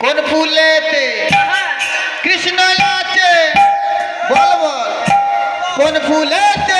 कौन फूल थे कृष्ण लाचे बोल बोल। कौन फूले थे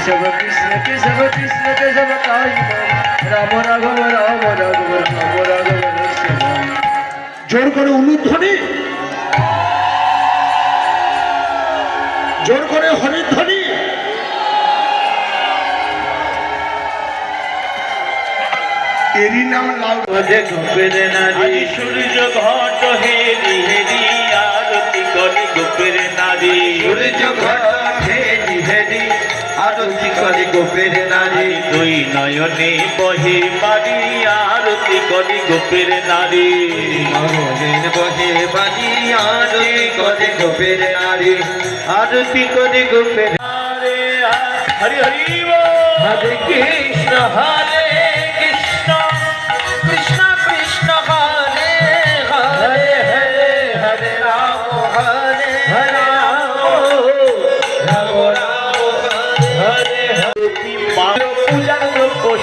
কেশব কৃষ্ণ কেশব কৃষ্ণ কেশব রাম রাঘব রাম রাঘব রাম রাঘব জোর করে অনুধ্বনি জোর করে হরিধ্বনি এরই নাম লাউ ওদে গোপের নারী সূর্য ঘট হেরি হেরি আরতি করি গোপের নারী সূর্য গোপের নারী দুই নয়নে বহে বাড়ি আরতি করি গোপের নারী নয়নে বহে বাড়ি আরতি করি গোপের নারী আরতি করি গোপের হরে হরি হরি হরে কৃষ্ণ হরে